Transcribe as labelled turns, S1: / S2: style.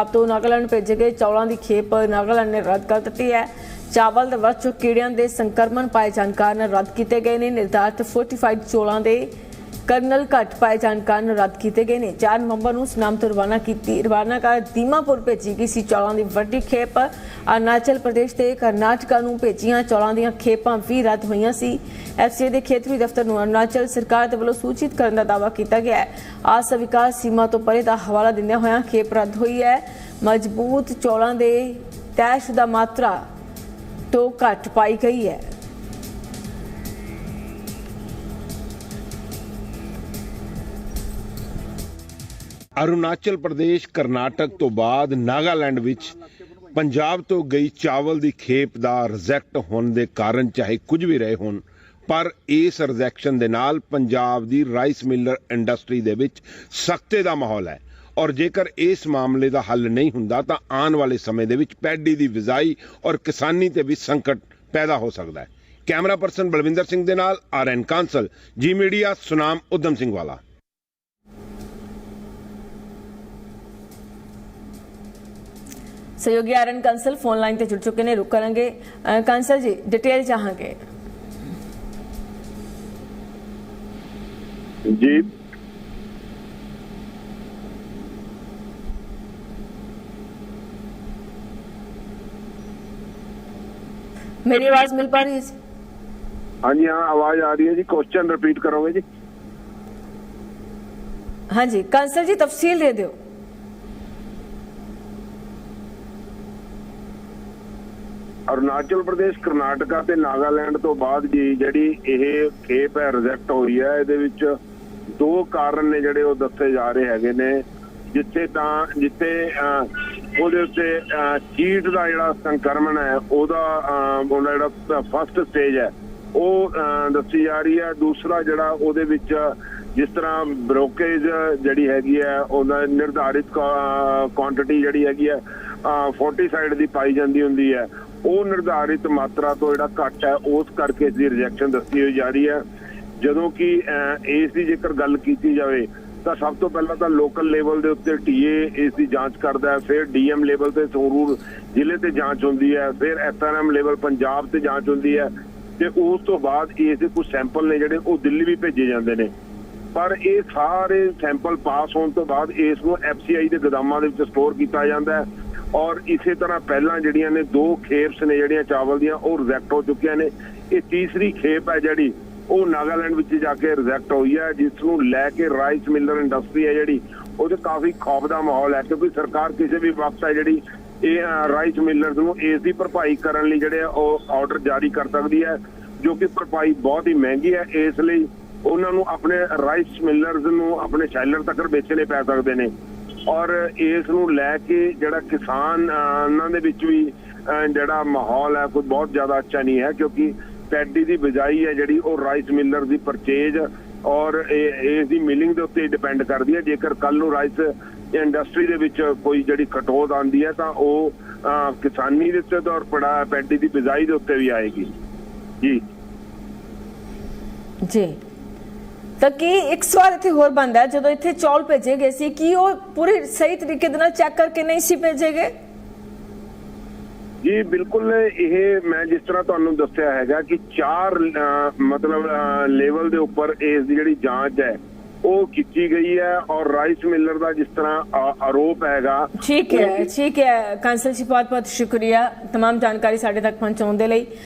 S1: ਆਪ ਤੋਂ ਨਾਗਾਲੈਂਡ ਭੇਜੇ ਗਏ ਚੌਲਾਂ ਦੀ ਖੇਪ ਨਾਗਾਲੈਂਡ ਨੇ ਰੱਦ ਕਰ ਦਿੱਤੀ ਹੈ। ਚਾਵਲ ਦੇ ਵਿੱਚ ਕੀੜਿਆਂ ਦੇ ਸੰਕਰਮਣ ਪਾਏ ਜਾਣ ਕਾਰਨ ਰੱਦ ਕੀਤੇ ਗਏ ਨੇ। ਨਿਰਧਾਰਤ ਫੋਰਟੀਫਾਈਡ ਚੌਲਾਂ ਦੇ ਕਰਨਲ ਘੱਟ ਪਾਏ ਜਾਣ ਕਾਰਨ ਰੱਦ ਕੀਤੇ ਗਏ ਨੇ। 4 ਨਵੰਬਰ ਨੂੰ ਸੁਨਾਮ ਤੋਂ ਰਵਾਨਾ ਕੀਤੀ ਰਵਾਨਾ ਕਰ ਦੀਮਾਪੁਰ ਭੇਜੀ ਗਈ ਸੀ ਚੌਲਾਂ ਦੀ ਵੱਡੀ ਖੇਪ। ਅਰੁਣਾਚਲ ਪ੍ਰਦੇਸ਼ ਤੇ ਕਰਨਾਟਕਾ ਨੂੰ ਭੇਜੀਆਂ ਚੌਲਾਂ ਦੀਆਂ ਖੇਪਾਂ ਵੀ ਰੱਦ ਹੋਈਆਂ ਸੀ। ਐਫਸੀਏ ਦੇ ਖੇਤਰੀ ਦਫ਼ਤਰ ਨੂੰ ਅਰੁਣਾਚਲ ਸਰਕਾਰ ਦੇ ਵੱਲੋਂ ਸੂਚਿਤ ਕਰਨ ਦਾ ਦਾਅਵਾ ਕੀਤਾ ਗਿਆ ਹੈ। ਆਸ ਵਿਕਾਸ ਸੀਮਾ ਤੋਂ ਪਰੇ ਦਾ ਹਵਾਲਾ ਦਿੰਦਿਆਂ ਹੋਇਆਂ ਖੇਪ ਰੱਦ ਹੋਈ ਹੈ। ਮਜ਼ਬੂਤ ਚੌਲਾਂ ਦੇ ਤੈਅਸ਼ੁਦਾ ਮਾਤਰਾ ਤੋਂ ਘੱਟ ਪਾਈ ਗਈ ਹੈ।
S2: ਅਰੁਣਾਚਲ ਪ੍ਰਦੇਸ਼, ਕਰਨਾਟਕ ਤੋਂ ਬਾਅਦ ਨਾਗਾਲੈਂਡ ਵਿੱਚ ਪੰਜਾਬ ਤੋਂ ਗਈ ਚਾਵਲ ਦੀ ਖੇਪ ਦਾ ਰਿਜੈਕਟ ਹੋਣ ਦੇ ਕਾਰਨ ਚਾਹੇ ਕੁਝ ਵੀ ਰਹੇ ਹੋਣ, ਪਰ ਇਸ ਰਿਜੈਕਸ਼ਨ ਦੇ ਨਾਲ ਪੰਜਾਬ ਦੀ ਰਾਈਸ ਮਿਲਰ ਇੰਡਸਟਰੀ ਦੇ ਵਿੱਚ ਸਖਤੇ ਦਾ ਮਾਹੌਲ ਹੈ। ਔਰ ਜੇਕਰ ਇਸ ਮਾਮਲੇ ਦਾ ਹੱਲ ਨਹੀਂ ਹੁੰਦਾ, ਤਾਂ ਆਉਣ ਵਾਲੇ ਸਮੇਂ ਦੇ ਵਿੱਚ ਪੈਡੀ ਦੀ ਵਿਜ਼ਾਈ ਔਰ ਕਿਸਾਨੀ ਤੇ ਵੀ ਸੰਕਟ ਪੈਦਾ ਹੋ ਸਕਦਾ ਹੈ। ਕੈਮਰਾ ਪਰਸਨ ਬਲਵਿੰਦਰ ਸਿੰਘ ਦੇ ਨਾਲ ਆਰਐਨ ਕਾਂਸਲ, ਜੀ ਮੀਡੀਆ, ਸੁਨਾਮ ਉਦਮ ਸਿੰਘ ਵਾਲਾ।
S1: ਸਹਿਯੋਗੀ ਆਰਨ ਕੰਸਲ ਫੋਨ ਲਾਈਨ ਤੇ ਜੁੜ ਚੁੱਕੇ ਨੇ ਰੁਕ ਕਰਾਂਗੇ ਅ, ਕੰਸਲ ਜੀ ਡਿਟੇਲ ਚਾਹਾਂਗੇ
S3: ਜੀ
S1: ਮੇਰੀ ਆਵਾਜ਼ ਮਿਲ ਪਾ ਰਹੀ ਹੈ ਜੀ?
S3: ਹਾਂਜੀ ਹਾਂ ਆਵਾਜ਼ ਆ ਰਹੀ ਹੈ ਜੀ ਕੁਐਸਚਨ ਰਿਪੀਟ ਕਰੋਗੇ ਜੀ
S1: ਹਾਂਜੀ ਕੰਸਲ ਜੀ ਤਫਸੀਲ ਦੇ ਦਿਓ
S3: ਅਰੁਣਾਚਲ ਪ੍ਰਦੇਸ਼ ਕਰਨਾਟਕਾ ਤੇ ਨਾਗਾਲੈਂਡ ਤੋਂ ਬਾਅਦ ਜੀ ਜਿਹੜੀ ਇਹ ਖੇਪ ਹੈ ਰਿਜੈਕਟ ਹੋਈ ਹੈ ਇਹਦੇ ਵਿੱਚ ਦੋ ਕਾਰਨ ਨੇ ਜਿਹੜੇ ਉਹ ਦੱਸੇ ਜਾ ਰਹੇ ਹੈਗੇ ਨੇ। ਜਿੱਥੇ ਤਾਂ ਜਿੱਥੇ ਅਹ, ਉਹਦੇ ਉੱਤੇ ਅਹ, ਚੀਟ ਦਾ ਜਿਹੜਾ ਸੰਕਰਮਣ ਹੈ ਉਹਦਾ ਅਹ, ਉਹਦਾ ਜਿਹੜਾ ਫਸਟ ਸਟੇਜ ਹੈ ਉਹ ਅਹ, ਦੱਸੀ ਜਾ ਰਹੀ ਹੈ। ਦੂਸਰਾ ਜਿਹੜਾ ਉਹਦੇ ਵਿੱਚ ਜਿਸ ਤਰ੍ਹਾਂ ਬ੍ਰੋਕੇਜ ਜਿਹੜੀ ਹੈਗੀ ਹੈ ਉਹਦਾ ਨਿਰਧਾਰਿਤ ਕੁਆਂਟੀਟੀ ਜਿਹੜੀ ਹੈਗੀ ਹੈ ਫੋਰਟੀਸਾਈਡ ਦੀ ਪਾਈ ਜਾਂਦੀ ਹੁੰਦੀ ਹੈ। ਉਹ ਨਿਰਧਾਰਿਤ ਮਾਤਰਾ ਤੋਂ ਜਿਹੜਾ ਘੱਟ ਹੈ, ਉਸ ਕਰਕੇ ਇਸ ਦੀ ਰਿਜੈਕਸ਼ਨ ਦੱਸੀ ਹੋਈ ਜਾ ਰਹੀ ਹੈ। ਜਦੋਂ ਕਿ ਇਸ ਦੀ ਜੇਕਰ ਗੱਲ ਕੀਤੀ ਜਾਵੇ, ਤਾਂ ਸਭ ਤੋਂ ਪਹਿਲਾਂ ਤਾਂ ਲੋਕਲ ਲੈਵਲ ਦੇ ਉੱਤੇ ਟੀਏ ਇਸ ਦੀ ਜਾਂਚ ਕਰਦਾ ਹੈ, ਫਿਰ ਡੀਐਮ ਲੈਵਲ ਤੇ ਸੰਗਰੂਰ ਜ਼ਿਲ੍ਹੇ ਤੇ ਜਾਂਚ ਹੁੰਦੀ ਹੈ, ਫਿਰ ਐਸਆਰਐਮ ਲੈਵਲ ਪੰਜਾਬ ਤੇ ਜਾਂਚ ਹੁੰਦੀ ਹੈ ਤੇ ਉਸ ਤੋਂ ਬਾਅਦ ਇਸ ਦੇ ਕੁਝ ਸੈਂਪਲ ਨੇ ਜਿਹੜੇ ਉਹ ਦਿੱਲੀ ਵੀ ਭੇਜੇ ਜਾਂਦੇ ਨੇ। ਪਰ ਇਹ ਸਾਰੇ ਸੈਂਪਲ ਪਾਸ ਹੋਣ ਤੋਂ ਬਾਅਦ ਇਸ ਨੂੰ ਐਫਸੀਆਈ ਦੇ ਗੋਦਾਮਾਂ ਦੇ ਵਿੱਚ ਸਟੋਰ ਕੀਤਾ ਜਾਂਦਾ ਹੈ। ਔਰ ਇਸੇ ਤਰ੍ਹਾਂ ਪਹਿਲਾਂ ਜਿਹੜੀਆਂ ਨੇ ਦੋ ਖੇਪਸ ਨੇ ਜਿਹੜੀਆਂ ਚਾਵਲ ਦੀਆਂ, ਉਹ ਰਿਜੈਕਟ ਹੋ ਚੁੱਕੀਆਂ ਨੇ। ਇਹ ਤੀਸਰੀ ਖੇਪ ਹੈ ਜਿਹੜੀ, ਉਹ ਨਾਗਾਲੈਂਡ ਵਿੱਚ ਜਾ ਕੇ ਰਿਜੈਕਟ ਹੋਈ ਹੈ, ਜਿਸ ਨੂੰ ਲੈ ਕੇ ਰਾਈਸ ਮਿਲਰ ਇੰਡਸਟਰੀ ਹੈ ਜਿਹੜੀ ਉਹਦੇ ਕਾਫੀ ਖੌਫ ਦਾ ਮਾਹੌਲ ਹੈ, ਕਿਉਂਕਿ ਸਰਕਾਰ ਕਿਸੇ ਵੀ ਵਕਤ ਹੈ ਜਿਹੜੀ, ਇਹ ਰਾਈਸ ਮਿਲਰਸ ਨੂੰ ਇਸ ਦੀ ਭਰਪਾਈ ਕਰਨ ਲਈ ਜਿਹੜੇ ਆ, ਉਹ ਆਰਡਰ ਜਾਰੀ ਕਰ ਸਕਦੀ ਹੈ, ਜੋ ਕਿ ਭਰਪਾਈ ਬਹੁਤ ਹੀ ਮਹਿੰਗੀ ਹੈ। ਇਸ ਲਈ ਉਹਨਾਂ ਨੂੰ ਆਪਣੇ ਰਾਈਸ ਮਿਲਰਸ ਨੂੰ ਆਪਣੇ ਸ਼ੈਲਰ ਤੱਕ ਵੇਚਣੇ ਪੈ ਸਕਦੇ ਨੇ। ਔਰ ਇਸ ਨੂੰ ਲੈ ਕੇ ਜਿਹੜਾ ਕਿਸਾਨ ਉਹਨਾਂ ਦੇ ਵਿੱਚ ਵੀ ਜਿਹੜਾ ਮਾਹੌਲ ਹੈ, ਕੋਈ ਬਹੁਤ ਜ਼ਿਆਦਾ ਅੱਛਾ ਨਹੀਂ ਹੈ, ਕਿਉਂਕਿ ਪੈਡੀ ਦੀ ਬਿਜਾਈ ਹੈ ਜਿਹੜੀ, ਉਹ ਰਾਈਸ ਮਿਲਰ ਦੀ ਪਰਚੇਜ ਔਰ ਇਸ ਦੀ ਮਿਲਿੰਗ ਦੇ ਉੱਤੇ ਡਿਪੈਂਡ ਕਰਦੀ ਹੈ। ਜੇਕਰ ਕੱਲ ਨੂੰ ਰਾਈਸ ਇੰਡਸਟਰੀ ਦੇ ਵਿੱਚ ਕੋਈ ਜਿਹੜੀ ਕਟੋਤ ਆਂਦੀ ਹੈ, ਤਾਂ ਉਹ ਕਿਸਾਨੀ ਦੇ ਉੱਤੇ ਔਰ ਪੜਾ, ਪੈਡੀ ਦੀ ਬਿਜਾਈ ਦੇ ਉੱਤੇ ਵੀ ਆਏਗੀ। ਜੀ।
S1: ਜੀ। ਤਾਂ ਕੀ ਇੱਕ ਸਵਾਲ ਇੱਥੇ ਹੋਰ ਬੰਦਾ ਹੈ ਜਦੋਂ ਇੱਥੇ ਚੌਲ ਭੇਜੇ ਗਏ ਸੀ ਕੀ ਉਹ ਪੂਰੀ ਸਹੀ ਤਰੀਕੇ ਦੇ ਨਾਲ ਚੈੱਕ ਕਰਕੇ ਨਹੀਂ ਸੀ ਭੇਜੇ ਗਏ
S3: ਜੀ ਬਿਲਕੁਲ ਇਹ ਮੈਂ ਜਿਸ ਤਰ੍ਹਾਂ ਤੁਹਾਨੂੰ ਦੱਸਿਆ ਹੈਗਾ ਕਿ ਚਾਰ ਅਹ, ਮਤਲਬ ਲੈਵਲ ਦੇ ਉੱਪਰ ਇਸ ਦੀ ਜਿਹੜੀ ਜਾਂਚ ਹੈ ਉਹ ਕੀਤੀ ਗਈ ਹੈ ਔਰ ਰਾਈਸ ਮਿਲਰ ਦਾ ਜਿਸ ਤਰ੍ਹਾਂ ਅ, ਆਰੋਪ ਹੈਗਾ
S1: ਠੀਕ ਹੈ ਠੀਕ ਹੈ ਕੰਸਲ ਜੀ ਬਹੁਤ ਬਹੁਤ ਸ਼ੁਕਰੀਆ तमाम ਜਾਣਕਾਰੀ ਸਾਡੇ ਤੱਕ ਪਹੁੰਚਾਉਣ ਦੇ ਲਈ